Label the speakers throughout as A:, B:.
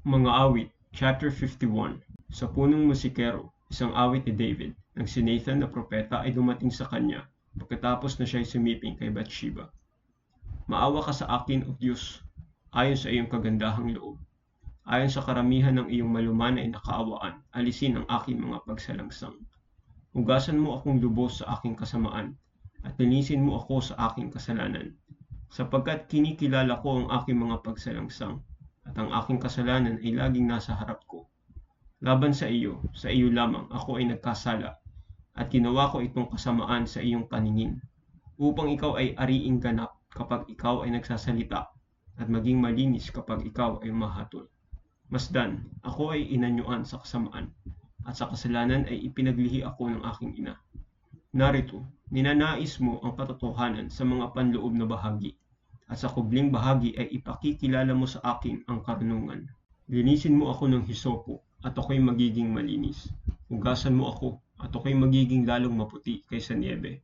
A: Mga awit, chapter 51 Sa punong musikero, isang awit ni David, nang si Nathan na propeta ay dumating sa kanya pagkatapos na siya'y sumiping kay Bathsheba. Maawa ka sa akin, O Diyos, ayon sa iyong kagandahang loob. Ayon sa karamihan ng iyong maluman ay nakaawaan, alisin ang aking mga pagsalangsang. Hugasan mo akong lubos sa aking kasamaan, at linisin mo ako sa aking kasalanan, sapagkat kinikilala ko ang aking mga pagsalangsang, ang aking kasalanan ay laging nasa harap ko. Laban sa iyo, sa iyo lamang ako ay nagkasala, at ginawa ko itong kasamaan sa iyong paningin, upang ikaw ay ariing ganap kapag ikaw ay nagsasalita, at maging malinis kapag ikaw ay mahatol. Masdan, ako ay inanyuan sa kasamaan, at sa kasalanan ay ipinaglihi ako ng aking ina. Narito, ninanais mo ang katotohanan sa mga panloob na bahagi, at sa kubling bahagi ay ipakikilala mo sa akin ang karunungan. Linisin mo ako ng hisopo, at ako'y magiging malinis. Hugasan mo ako, at ako'y magiging lalong maputi kaysa niebe.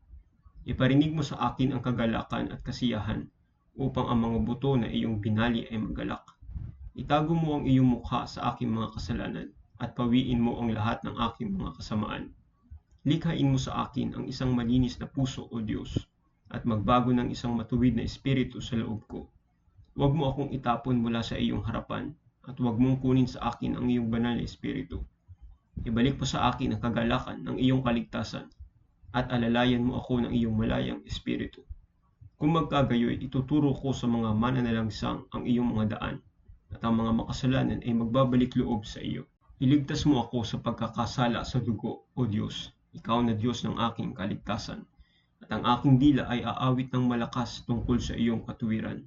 A: Iparinig mo sa akin ang kagalakan at kasiyahan, upang ang mga buto na iyong binali ay magalak. Itago mo ang iyong mukha sa aking mga kasalanan, at pawiin mo ang lahat ng aking mga kasamaan. Likhain mo sa akin ang isang malinis na puso, O Diyos, at magbago ng isang matuwid na espiritu sa loob ko. Huwag mo akong itapon mula sa iyong harapan, at huwag mong kunin sa akin ang iyong banal na espiritu. Ibalik mo sa akin ang kagalakan ng iyong kaligtasan, at alalayan mo ako ng iyong malayang espiritu. Kung magkagayoy, ituturo ko sa mga mananalangsang ang iyong mga daan, at ang mga makasalanan ay magbabalik loob sa iyo. Iligtas mo ako sa pagkakasala sa dugo, O Diyos, ikaw na Diyos ng aking kaligtasan. At ang aking dila ay aawit ng malakas tungkol sa iyong katuwiran.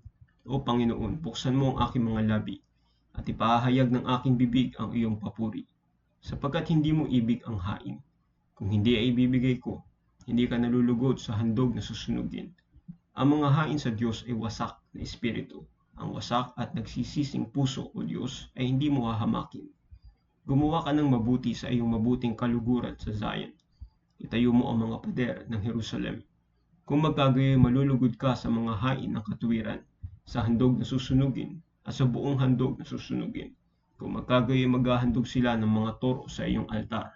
A: O Panginoon, buksan mo ang aking mga labi, at ipahayag ng aking bibig ang iyong papuri. Sapagkat hindi mo ibig ang hain. Kung hindi ay ibibigay ko, hindi ka nalulugod sa handog na susunugin. Ang mga hain sa Diyos ay wasak na espiritu. Ang wasak at nagsisising puso, O Diyos, ay hindi mo hahamakin. Gumawa ka ng mabuti sa iyong mabuting kaluguran sa Zion. Itayo mo ang mga pader ng Jerusalem. Kung magkagayoy malulugod ka sa mga hain ng katuwiran, sa handog na susunugin, at sa buong handog na susunugin. Kung magkagayoy maghahandog sila ng mga toro sa iyong altar.